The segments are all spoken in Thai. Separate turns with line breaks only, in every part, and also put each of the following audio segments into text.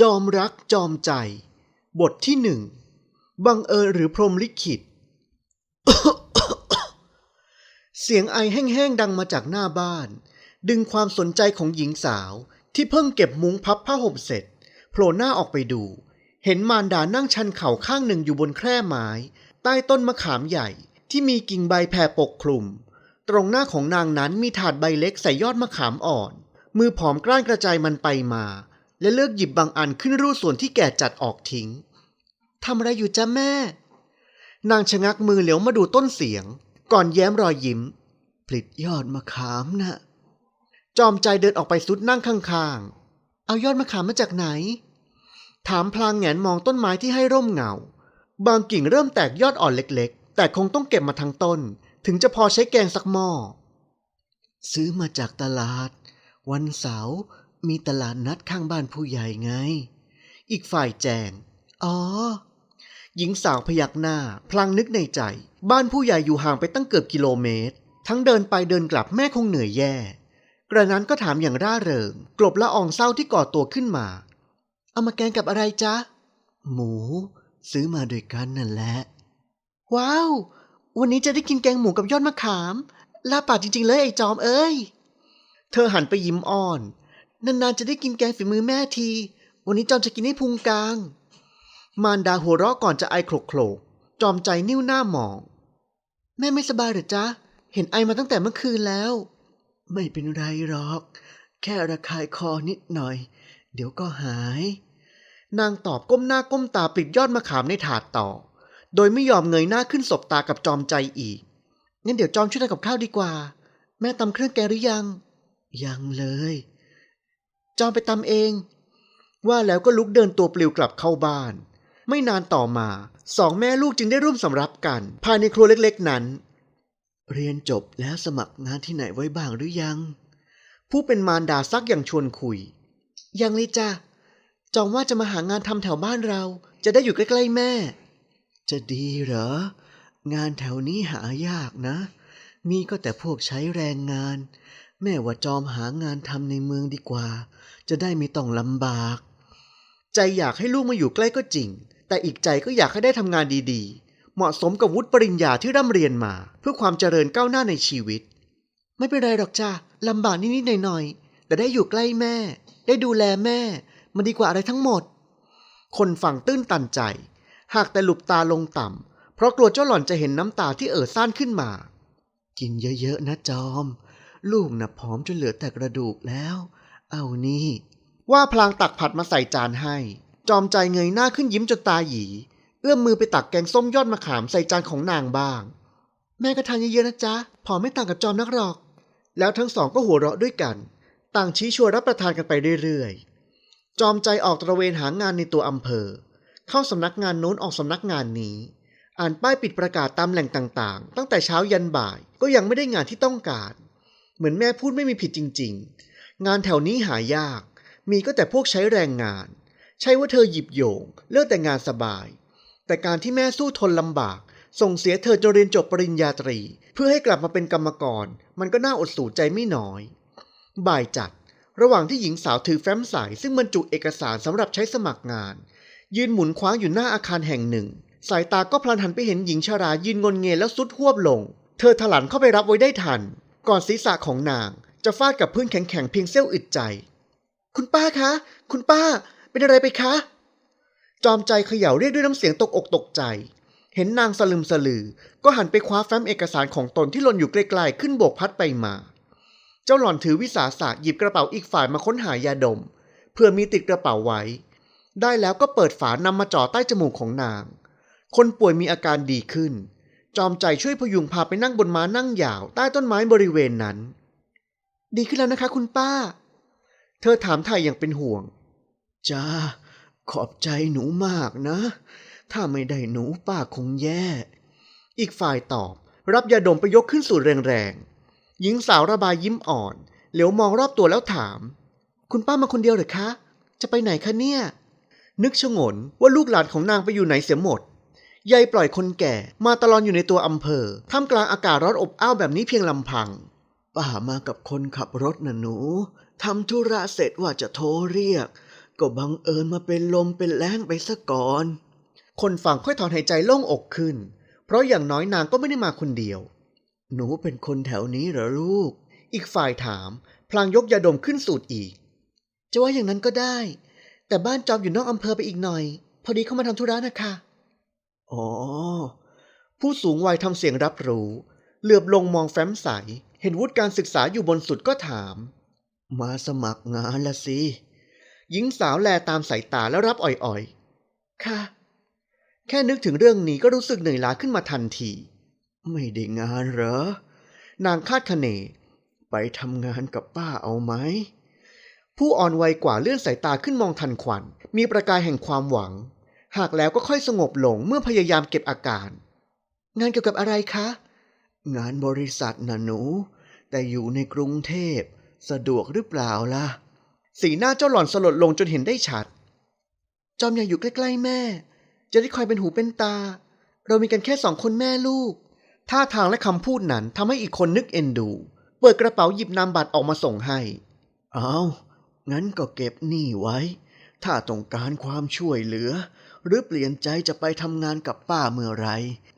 จอมรักจอมใจ บทที่หนึ่ง บังเอิญหรือพรหมลิขิต เสียงไอแห้งๆดังมาจากหน้าบ้าน ดึงความสนใจของหญิงสาวที่เพิ่งเก็บมุ้งพับผ้าห่มเสร็จโผล่หน้าออกไปดู เห็นมารดานั่งชันเข่าข้างหนึ่งอยู่บนแคร่ไม้ ใต้ต้นมะขามใหญ่ที่มีกิ่งใบแผ่ปกคลุม ตรงหน้าของนางนั้นมีถาดใบเล็กใส่ยอดมะขามอ่อน มือผอมกล้านกระจายมันไปมา และเลือกหยิบบางอันขึ้นรูดส่วนที่แก่จัดออกทิ้งทำอะไรอยู่จ้าแม่ นางชะงักมือเหลียวมาดูต้นเสียง ก่อนแย้มรอยยิ้มผลิตยอดมะขามนะ จอมใจเดินออกไปซุดนั่งข้างๆ เอายอดมะขามมาจากไหน ถามพลางแงนมองต้นไม้ที่ให้ร่มเงา บางกิ่งเริ่มแตกยอดอ่อนเล็กๆ แต่คงต้องเก็บมาทั้งต้น ถึงจะพอใช้แกงสักหม้อ ซื้อมาจากตลาด วันเสาร์ มีตลาดนัดข้างบ้านผู้ใหญ่ไง อีกฝ่ายแจง อ๋อ หญิงสาวพยักหน้า พลางนึกในใจ บ้านผู้ใหญ่อยู่ห่างไปตั้งเกือบกิโลเมตร ทั้งเดินไปเดินกลับแม่คงเหนื่อยแย่ กระนั้นก็ถามอย่างร่าเริง กลบละอองเศร้าที่ก่อตัวขึ้นมา เอามาแกงกับอะไรจ๊ะ หมู ซื้อมาด้วยกันนั่นแหละ ว้าว วันนี้จะได้กินแกงหมูกับยอดมะขามลาปากจริงๆเลยไอ้จอมเอ้ย เธอหันไปยิ้มอ่อน นานๆจะได้กินแกงฝีมือแม่ที วันนี้จอมจะกินให้พุงกลาง มารดาหัวเราะก่อนจะไอโครกโครกจอมใจนิ้วหน้ามอง แม่ไม่สบายเหรอจ๊ะ เห็นไอมาตั้งแต่เมื่อคืนแล้ว ไม่เป็นไรหรอก แค่ระคายคอนิดหน่อย เดี๋ยวก็หาย นางตอบก้มหน้าก้มตาปิดยอดมะขามในถาดต่อ โดยไม่ยอมเงยหน้าขึ้นสบตากับจอมใจอีก งั้นเดี๋ยวจอมช่วยทำกับข้าวดีกว่า แม่ตำเครื่องแกงหรือยัง ยังเลย จอมไปตำเอง ว่าแล้วก็ลุกเดินตัวปลิวกลับเข้าบ้าน ไม่นานต่อมาสองแม่ลูกจึงได้ร่วมสำรับกัน ภายในครัวเล็กๆนั้น เรียนจบแล้วสมัครงานที่ไหนไว้บ้างหรือยัง ผู้เป็นมารดาซักอย่างชวนคุย ยังเลยจ้ะจองว่าจะมาหางานทำแถวบ้านเรา จะได้อยู่ใกล้ๆแม่ จะดีเหรอ งานแถวนี้หายากนะ มีก็แต่พวกใช้แรงงาน แม่ว่าจอมหางานทำในเมืองดีกว่า จะได้ไม่ต้องลำบาก ใจอยากให้ลูกมาอยู่ใกล้ก็จริง แต่อีกใจก็อยากให้ได้ทำงานดีๆ เหมาะสมกับวุฒิปริญญาที่ร่ำเรียนมา เพื่อความเจริญก้าวหน้าในชีวิต ไม่เป็นไรหรอกจ้าลำบากนิดๆหน่อยๆแต่ได้อยู่ใกล้แม่ ได้ดูแลแม่ มันดีกว่าอะไรทั้งหมด คนฟังตื้นตันใจ หากแต่หลุบตาลงต่ำเพราะกลัวเจ้าหล่อนจะเห็นน้ำตาที่เอ่อซ่านขึ้นมา กินเยอะๆนะจอม ลูกน่ะผอมจนเหลือแต่กระดูกแล้ว เอานี่ ว่าพลางตักผัดมาใส่จานให้ จอมใจเงยหน้าขึ้นยิ้มจนตาหยีเอื้อมมือไปตักแกงส้มยอดมะขามใส่จานของนางบ้าง แม่ก็ทานเยอะๆนะจ๊ะผอมไม่ต่างกับจอมนักหรอก แล้วทั้งสองก็หัวเราะด้วยกัน ต่างชี้ชวนรับประทานกันไปเรื่อยๆ จอมใจออกตระเวนหางานในตัวอำเภอ เข้าสำนักงานโน้นออกสำนักงานนี้อ่านป้ายปิดประกาศตามแหล่งต่างๆ ตั้งแต่เช้ายันบ่ายก็ยังไม่ได้งานที่ต้องการ เหมือนแม่พูดไม่มีผิดจริง ๆ งานแถวนี้หายาก มีก็แต่พวกใช้แรงงาน ใช่ว่าเธอหยิบโยง เลือกแต่งานสบาย แต่การที่แม่สู้ทนลำบาก ส่งเสียเธอจนเรียนจบปริญญาตรี เพื่อให้กลับมาเป็นกรรมกร มันก็น่าอดสูใจไม่น้อย บ่ายจัด ระหว่างที่หญิงสาวถือแฟ้มใสซึ่งบรรจุเอกสารสำหรับใช้สมัครงาน ยืนหมุนคว้างอยู่หน้าอาคารแห่งหนึ่ง สายตาก็พลันหันไปเห็นหญิงชรายืนงนเงยแล้วสุดหวบลง เธอถลันเข้าไปรับไว้ได้ทัน ก่อนศีรษะของนางจะฟาดกับพื้นแข็งๆเพียงเสี้ยวอึดใจ คุณป้าคะ คุณป้า เป็นอะไรไปคะ จอมใจเขย่าเรียกด้วยน้ำเสียงตกอกตกใจ เห็นนางสลึมสลือ ก็หันไปคว้าแฟ้มเอกสารของตนที่หล่นอยู่ไกลๆขึ้นโบกพัดไปมา เจ้าหล่อนถือวิสาสะหยิบกระเป๋าอีกฝ่ายมาค้นหายาดม เพื่อมีติดกระเป๋าไว้ ได้แล้วก็เปิดฝานำมาจ่อใต้จมูกของนาง คนป่วยมีอาการดีขึ้น จอมใจช่วยพยุงพาไปนั่งบนม้านั่งยาว ใต้ต้นไม้บริเวณนั้น ดีขึ้นแล้วนะคะ คุณป้า เธอถามไทยอย่างเป็นห่วง จ้า ขอบใจหนูมากนะ ถ้าไม่ได้หนูป้าคงแย่ อีกฝ่ายตอบ รับยาดมไปยกขึ้นสูดแรงๆ หญิงสาวระบายยิ้มอ่อน เหลียวมองรอบตัวแล้วถาม คุณป้ามาคนเดียวหรือคะ จะไปไหนคะเนี่ย นึกชงนว่าลูกหลานของนางไปอยู่ไหนเสียหมด ยายปล่อยคนแก่ มาตลอดอยู่ในตัวอำเภอท่ามกลางอากาศร้อนอบอ้าวแบบนี้เพียงลำพัง ป้ามากับคนขับรถนะหนูทำธุระเสร็จว่าจะโทรเรียก ก็บังเอิญมาเป็นลมเป็นแรงไปซะก่อน คนฟังค่อยถอนหายใจโล่งอกขึ้น เพราะอย่างน้อยนางก็ไม่ได้มาคนเดียว หนูเป็นคนแถวนี้เหรอลูก อีกฝ่ายถาม พลางยกยาดมขึ้นสูดอีก จะว่าอย่างนั้นก็ได้ แต่บ้านจอมอยู่นอกอำเภอไปอีกหน่อย พอดีเข้ามาทำธุระนะคะ อ๋อ ผู้สูงวัยทำเสียงรับรู้ เหลือบลงมองแฟ้มใส เห็นวุฒิการศึกษาอยู่บนสุดก็ถาม มาสมัครงานละสิ หญิงสาวแลตามสายตาแล้วรับอ่อยๆ ค่ะ แค่นึกถึงเรื่องนี้ก็รู้สึกเหนื่อยล้าขึ้นมาทันที ไม่ได้งานเหรอ นางคาดคะเน ไปทำงานกับป้าเอาไหมผู้อ่อนวัยกว่าเลื่อนสายตาขึ้นมองทันควัน มีประกายแห่งความหวัง หากแล้วก็ค่อยสงบลงเมื่อพยายามเก็บอาการ งานเกี่ยวกับอะไรคะ งานบริษัทนะหนู แต่อยู่ในกรุงเทพ สะดวกหรือเปล่าล่ะ สีหน้าเจ้าหล่อนสลดลงจนเห็นได้ชัด จอมอยากอยู่ใกล้ๆแม่ จะได้คอยเป็นหูเป็นตา เรามีกันแค่สองคนแม่ลูก ท่าทางและคำพูดนั้นทำให้อีกคนนึกเอ็นดู เปิดกระเป๋าหยิบนามบัตรออกมาส่งให้ เอางั้นก็เก็บหนี้ไว้ ถ้าต้องการความช่วยเหลือ หรือเปลี่ยนใจจะไปทำงานกับป้าเมื่อไร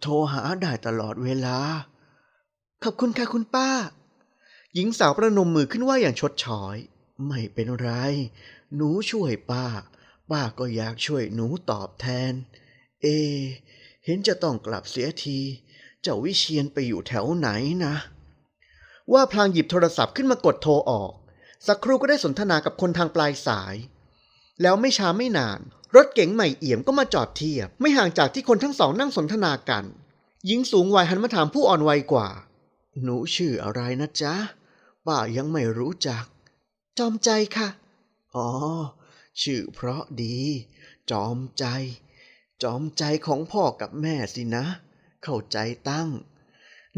โทรหาได้ตลอดเวลา ขอบคุณค่ะคุณป้า หญิงสาวประนมมือขึ้นว่าอย่างชดช้อย ไม่เป็นไร หนูช่วยป้า ป้าก็อยากช่วยหนูตอบแทน เอ เห็นจะต้องกลับเสียที เจ้าวิเชียนไปอยู่แถวไหนนะ ว่าพลางหยิบโทรศัพท์ขึ้นมากดโทรออก สักครู่ก็ได้สนทนากับคนทางปลายสายแล้วไม่ช้าไม่นาน รถเก๋งใหม่เอี่ยมก็มาจอดเทียบ ไม่ห่างจากที่คนทั้งสองนั่งสนทนากัน หญิงสูงวัยหันมาถามผู้อ่อนวัยกว่า หนูชื่ออะไรนะจ๊ะ ป้ายังไม่รู้จัก จอมใจค่ะ อ๋อ ชื่อเพราะดี จอมใจ จอมใจของพ่อกับแม่สินะ เข้าใจตั้ง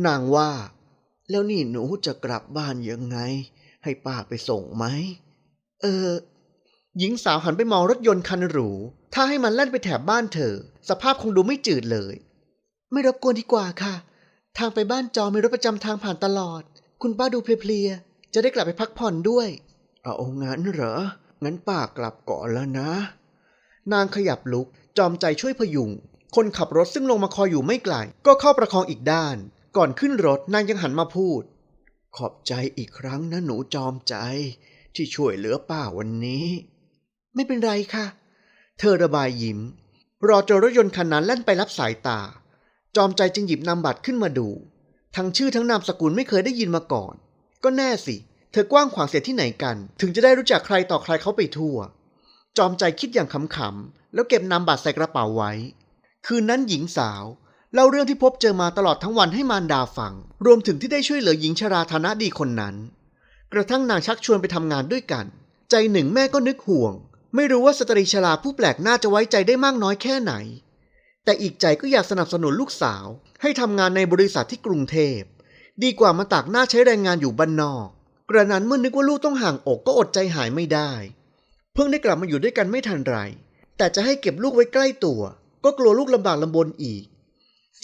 นางว่า แล้วนี่หนูจะกลับบ้านยังไง ให้ป้าไปส่งไหม เออ หญิงสาวหันไปมองรถยนต์คันหรู ถ้าให้มันแล่นไปแถบบ้านเธอ สภาพคงดูไม่จืดเลย ไม่รบกวนดีกว่าค่ะ ทางไปบ้านจอมีรถประจำทางผ่านตลอด คุณป้าดูเพลียๆ จะได้กลับไปพักผ่อนด้วย เอางั้นเหรอ งั้นป้ากลับก่อนแล้วนะ นางขยับลุก จอมใจช่วยพยุง คนขับรถซึ่งลงมาคอยอยู่ไม่ไกล ก็เข้าประคองอีกด้าน ก่อนขึ้นรถนางยังหันมาพูด ขอบใจอีกครั้งนะหนูจอมใจ ที่ช่วยเหลือป้าวันนี้ ไม่เป็นไรค่ะ เธอระบายยิ้ม รอจนรถยนต์คันนั้นแล่นไปรับสายตา จอมใจจึงหยิบนามบัตรขึ้นมาดู ทั้งชื่อทั้งนามสกุลไม่เคยได้ยินมาก่อน ก็แน่สิ เธอกว้างขวางเสียที่ไหนกัน ถึงจะได้รู้จักใครต่อใครเขาไปทั่ว จอมใจคิดอย่างขำๆแล้วเก็บนามบัตรใส่กระเป๋าไว้ คืนนั้นหญิงสาวเล่าเรื่องที่พบเจอมาตลอดทั้งวันให้มารดาฟัง รวมถึงที่ได้ช่วยเหลือหญิงชราฐานะดีคนนั้น กระทั่งนางชักชวนไปทำงานด้วยกัน ใจหนึ่งแม่ก็นึกห่วง ไม่รู้ว่าสตรีชราผู้แปลกหน้าจะไว้ใจได้มากน้อยแค่ไหน แต่อีกใจก็อยากสนับสนุนลูกสาว ให้ทำงานในบริษัทที่กรุงเทพ ดีกว่ามาตากหน้าใช้แรงงานอยู่บ้านนอก กระนั้นเมื่อนึกว่าลูกต้องห่างอกก็อดใจหายไม่ได้ เพิ่งได้กลับมาอยู่ด้วยกันไม่ทันไร แต่จะให้เก็บลูกไว้ใกล้ตัว ก็กลัวลูกลำบากลำบนอีก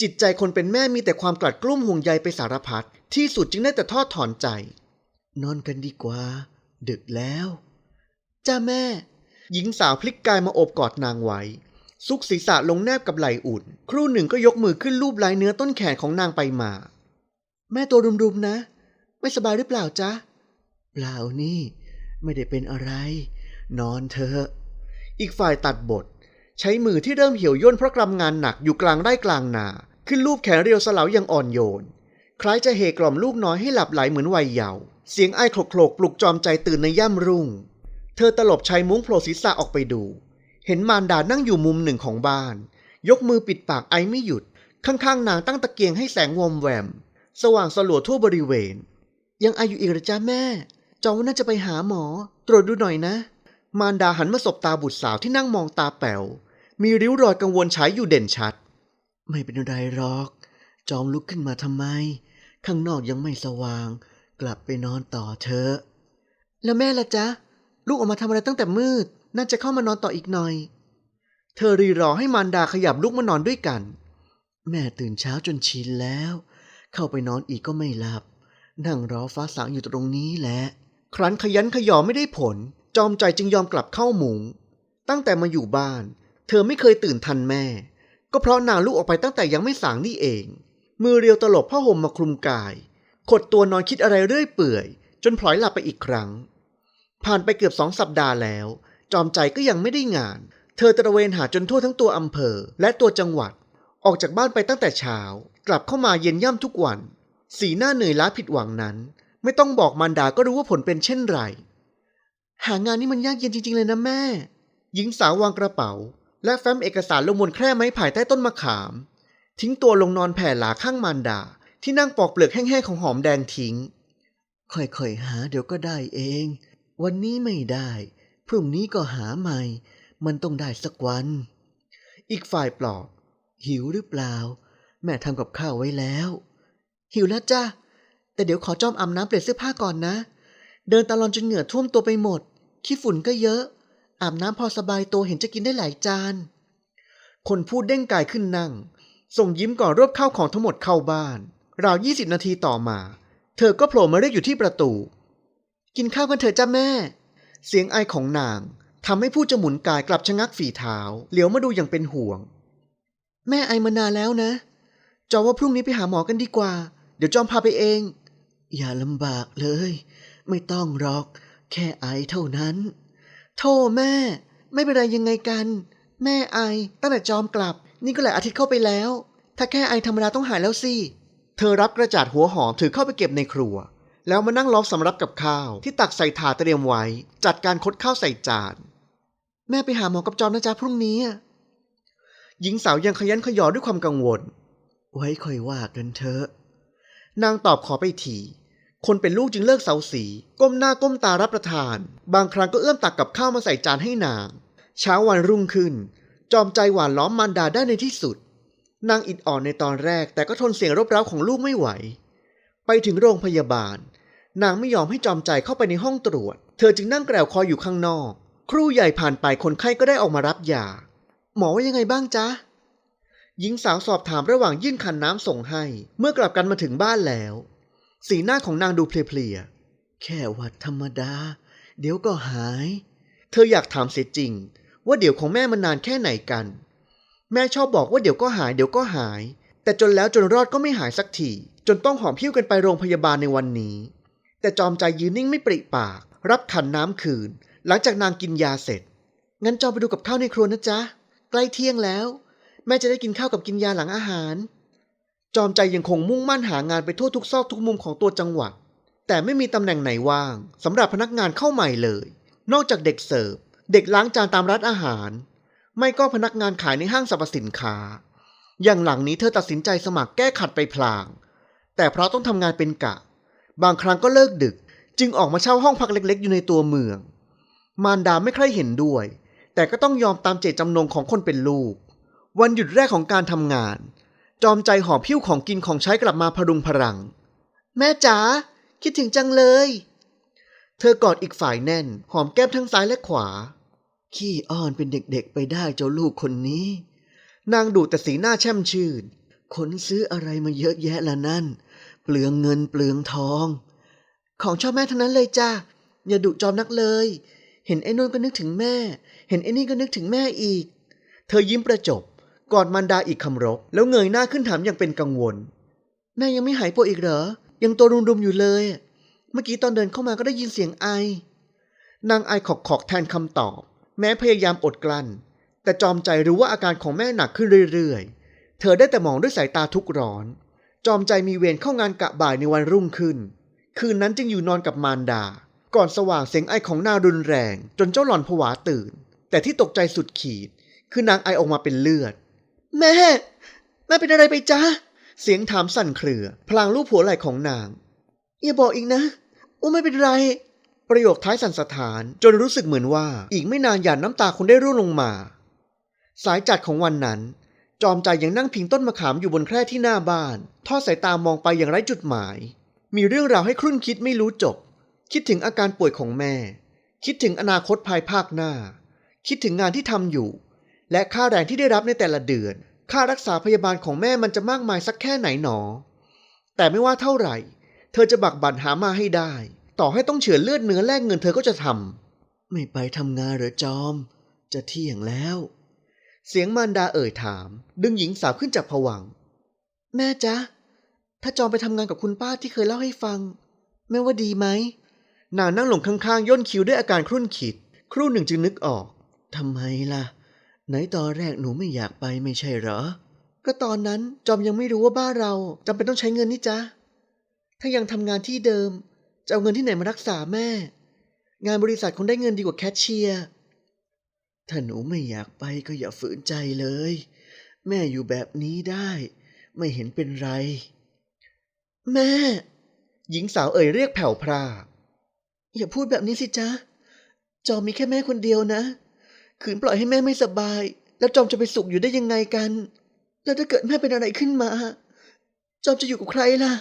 จิตใจคนเป็นแม่มีแต่ความกลัดกลุ้มห่วงใยไปสารพัดที่สุดจึงได้แต่ทอดถอนใจ นอนกันดีกว่า ดึกแล้วจ้าแม่ หญิงสาวพลิกกายมาโอบกอดนางไว้ ซุกศีรษะลงแนบกับไหล่อุ่น ครู่หนึ่งก็ยกมือขึ้นลูบลายเนื้อต้นแขนของนางไปมา แม่ตัวรุมๆนะ ไม่สบายหรือเปล่าจ๊ะ เปล่านี่ ไม่ได้เป็นอะไร นอนเถอะอีกฝ่ายตัดบท ใช้มือที่เริ่มเหี่ยวย่นเพราะกำงานหนักอยู่กลางไร่กลางนา ขึ้นลูบแขนเรียวสลาวอย่างอ่อนโยน คล้ายจะเฮกล่อมลูกน้อยให้หลับไหลเหมือนวัยเยาว์เสียงไอ้โคลกๆปลุกจอมใจตื่นในย่ำรุ่ง เธอตลบชายมุ้งโผล่ศีรษะออกไปดู เห็นมารดานั่งอยู่มุมหนึ่งของบ้าน ยกมือปิดปากไอไม่หยุด ข้างๆนางตั้งตะเกียงให้แสงวอมแวม สว่างสลัวทั่วบริเวณ ยังอายุอีกหรือจ้าแม่ จอมว่าน่าจะไปหาหมอ ตรวจดูหน่อยนะ มารดาหันมาสบตาบุตรสาวที่นั่งมองตาแป๋ว มีริ้วรอยกังวลฉายอยู่เด่นชัด ไม่เป็นไรหรอก จอมลุกขึ้นมาทำไม ข้างนอกยังไม่สว่าง กลับไปนอนต่อเถอะ แล้วแม่ล่ะจ๊ะ ลูกออกมาทำอะไรตั้งแต่มืด น่าจะเข้ามานอนต่ออีกหน่อย เธอรีรอให้มารดาขยับลุกมานอนด้วยกัน แม่ตื่นเช้าจนชินแล้ว เข้าไปนอนอีกก็ไม่หลับ นั่งรอฟ้าสางอยู่ตรงนี้แหละ ครั้นขยันขยอไม่ได้ผล จอมใจจึงยอมกลับเข้าหมุง ตั้งแต่มาอยู่บ้าน เธอไม่เคยตื่นทันแม่ ก็เพราะนางลุกออกไปตั้งแต่ยังไม่สางนี่เอง มือเรียวตลบผ้าห่มมาคลุมกาย ขดตัวนอนคิดอะไรเรื่อยเปื่อย จนพลอยหลับไปอีกครั้ง ผ่านไปเกือบสองสัปดาห์แล้ว จอมใจก็ยังไม่ได้งาน เธอตระเวนหาจนทั่วทั้งตัวอำเภอ และตัวจังหวัด ออกจากบ้านไปตั้งแต่เช้า กลับเข้ามาเย็นย่ำทุกวัน สีหน้าเหนื่อยล้าผิดหวังนั้น ไม่ต้องบอกมารดาก็รู้ว่าผลเป็นเช่นไร หางานนี้มันยากเย็นจริง ๆ เลยนะแม่ หญิงสาววางกระเป๋า และแฟ้มเอกสารลงบนแคร่ไม้ไผ่ใต้ต้นมะขาม ทิ้งตัวลงนอนแผ่หลาข้างมารดา ที่นั่งปอกเปลือกแห้งๆของหอมแดงทิ้งค่อยๆหาเดี๋ยวก็ได้เอง วันนี้ไม่ได้ พรุ่งนี้ก็หาใหม่ มันต้องได้สักวัน อีกฝ่ายปลอบ หิวหรือเปล่า แม่ทำกับข้าวไว้แล้ว หิวแล้วจ้ะ แต่เดี๋ยวขอจอมอาบน้ำเปลี่ยนเสื้อผ้าก่อนนะ เดินตะลอนจนเหงื่อท่วมตัวไปหมด ขี้ฝุ่นก็เยอะ อาบน้ำพอสบายตัวเห็นจะกินได้หลายจาน คนพูดเด้งกายขึ้นนั่ง ส่งยิ้มก่อนรวบข้าวของทั้งหมดเข้าบ้าน ราวยี่สิบนาทีต่อมา เธอก็โผล่มาเรียกอยู่ที่ประตู กินข้าวกันเถอะจ้าแม่ เสียงไอของนางทำให้ผู้จะหมุนกายกลับชะงักฝีเท้า เหลียวมาดูอย่างเป็นห่วง แม่ไอมานานแล้วนะ จอมว่าพรุ่งนี้ไปหาหมอกันดีกว่า เดี๋ยวจอมพาไปเอง อย่าลำบากเลย ไม่ต้องหรอก แค่ไอเท่านั้นโธ่แม่ ไม่เป็นไรยังไงกัน แม่ไอตั้งแต่จอมกลับ นี่ก็หลายอาทิตย์เข้าไปแล้ว ถ้าแค่ไอธรรมดาต้องหายแล้วสิ เธอรับกระจาดหัวหอมถือเข้าไปเก็บในครัว แล้วมานั่งล้อมสำรับกับข้าวที่ตักใส่ถาดเตรียมไว้ จัดการคดข้าวใส่จาน แม่ไปหาหมอกับจอมนะจ๊ะพรุ่งนี้หญิงสาวยังขยันขยอด้วยความกังวล ไว้ค่อยว่ากันเถอะ นางตอบขอไปที คนเป็นลูกจึงเลิกเสาสี ก้มหน้าก้มตารับประทาน บางครั้งก็เอื้อมตักกับข้าวมาใส่จานให้นาง เช้าวันรุ่งขึ้น จอมใจหวานล้อมมารดาได้ในที่สุด นางอิดอ่อนในตอนแรกแต่ก็ทนเสียงรบเร้าของลูกไม่ไหว ไปถึงโรงพยาบาล นางไม่ยอมให้จอมใจเข้าไปในห้องตรวจ เธอจึงนั่งแกลวคอยอยู่ข้างนอก ครู่ใหญ่ผ่านไปคนไข้ก็ได้ออกมารับยา หมอว่ายังไงบ้างจ๊ะ หญิงสาวสอบถามระหว่างยื่นขันน้ำส่งให้ เมื่อกลับกันมาถึงบ้านแล้ว สีหน้าของนางดูเพลียๆ แค่วัดธรรมดา เดี๋ยวก็หาย เธออยากถามเสียจริง ว่าเดี๋ยวของแม่มันนานแค่ไหนกัน แม่ชอบบอกว่าเดี๋ยวก็หาย เดี๋ยวก็หาย แต่จนแล้วจนรอดก็ไม่หายสักที จนต้องหอมพิ้วกันไปโรงพยาบาลในวันนี้ แต่จอมใจยืนนิ่งไม่ปริปาก รับขันน้ำคืน หลังจากนางกินยาเสร็จ งั้นจอมไปดูกับข้าวในครัวนะจ๊ะ ใกล้เที่ยงแล้ว แม่จะได้กินข้าวกับกินยาหลังอาหาร จอมใจยังคงมุ่งมั่นหางานไปทั่วทุกซอกทุกมุมของตัวจังหวัด แต่ไม่มีตำแหน่งไหนว่างสำหรับพนักงานเข้าใหม่เลย นอกจากเด็กเสิร์ฟ เด็กล้างจานตามร้านอาหาร ไม่ก็พนักงานขายในห้างสรรพสินค้า อย่างหลังนี้เธอตัดสินใจสมัครแก้ขัดไปพลาง แต่เพราะต้องทำงานเป็นกะ บางครั้งก็เลิกดึก จึงออกมาเช่าห้องพักเล็ก ๆ อยู่ในตัวเมือง มารดาไม่ใคร่เห็นด้วย แต่ก็ต้องยอมตามเจตจำนงของคนเป็นลูก วันหยุดแรกของการทำงาน จอมใจหอบพิ้วของกินของใช้กลับมาพรุงพรัง แม่จ๋าคิดถึงจังเลย เธอกอดอีกฝ่ายแน่น หอมแก้มทั้งซ้ายและขวา ขี้อ้อนเป็นเด็กๆ ไปได้เจ้าลูกคนนี้ นางดูแต่สีหน้าแช่มชื่นขนซื้ออะไรมาเยอะแยะละนั่น เปลืองเงินเปลืองทอง ของชอบแม่ทั้งนั้นเลยจ้าอย่าดุจอมนักเลย เห็นไอ้นุ่นก็นึกถึงแม่ เห็นไอ้นี่ก็นึกถึงแม่อีก เธอยิ้มประจบกอดมันดาอีกคำรบ แล้วเงยหน้าขึ้นถามอย่างเป็นกังวล แม่ยังไม่หายป่วยอีกเหรอ ยังตัวรุมๆอยู่เลย เมื่อกี้ตอนเดินเข้ามาก็ได้ยินเสียงไอ นางไอขอกขอกๆแทนคำตอบ แม้พยายามอดกลั้น แต่จอมใจรู้ว่าอาการของแม่หนักขึ้นเรื่อยๆ เธอได้แต่มองด้วยสายตาทุกข์ร้อน จอมใจมีเวรเข้างานกะบ่ายในวันรุ่งขึ้น คืนนั้นจึงอยู่นอนกับมารดา ก่อนสว่างเสียงไอของนางรุนแรง จนเจ้าหล่อนผวาตื่น แต่ที่ตกใจสุดขีด คือนางไอออกมาเป็นเลือด แม่แม่เป็นอะไรไปจ๊ะ เสียงถามสั่นเครือ พลางลูบหัวไหล่ของนางอย่าบอกอีกนะว่าไม่เป็นไร ประโยคท้ายสั่นสถานจนรู้สึกเหมือนว่า อีกไม่นานหยาดน้ำตาคงได้ร่วงลงมา สายจัดของวันนั้น จอมใจยังนั่งพิงต้นมะขามอยู่บนแคร่ที่หน้าบ้าน ทอดสายตามองไปอย่างไร้จุดหมาย มีเรื่องราวให้ครุ่นคิดไม่รู้จบ คิดถึงอาการป่วยของแม่ คิดถึงอนาคตภายภาคหน้า คิดถึงงานที่ทำอยู่ และค่าแรงที่ได้รับในแต่ละเดือน ค่ารักษาพยาบาลของแม่มันจะมากมายสักแค่ไหนหนอ แต่ไม่ว่าเท่าไหร่ เธอจะบักบั่นหามาให้ได้ ต่อให้ต้องเฉือนเลือดเนื้อแลกเงินเธอก็จะทำไม่ไปทำงานหรือจอม จะเที่ยงแล้ว เสียงมารดาเอ่ยถาม ดึงหญิงสาวขึ้นจากผวัง แม่จ๊ะ ถ้าจอมไปทำงานกับคุณป้าที่เคยเล่าให้ฟัง แม่ว่าดีไหมนางนั่งลงข้างๆ ย่นคิ้วด้วยอาการครุ่นคิด ครู่หนึ่งจึงนึกออกทำไมล่ะ ไหนตอนแรกหนูไม่อยากไปไม่ใช่เหรอ ก็ตอนนั้นจอมยังไม่รู้ว่าบ้านเราจำเป็นต้องใช้เงินนี่จ๊ะ ถ้ายังทำงานที่เดิม จะเอาเงินที่ไหนมารักษาแม่ งานบริษัทคงได้เงินดีกว่าแคชเชียร์ ถ้าหนูไม่อยากไปก็อย่าฝืนใจเลย แม่อยู่แบบนี้ได้ ไม่เห็นเป็นไร แม่ หญิงสาวเอ่ยเรียกแผ่วพราอย่าพูดแบบนี้สิจ๊ะ จอมมีแค่แม่คนเดียวนะ ขืนปล่อยให้แม่ไม่สบาย แล้วจอมจะไปสุขอยู่ได้ยังไงกัน แล้วถ้าเกิดแม่เป็นอะไรขึ้นมา จอมจะอยู่กับใครล่ะ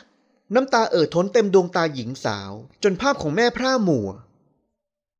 น้ำตาเอ่อท้นเต็มดวงตาหญิงสาว จนภาพของแม่พร่ามัว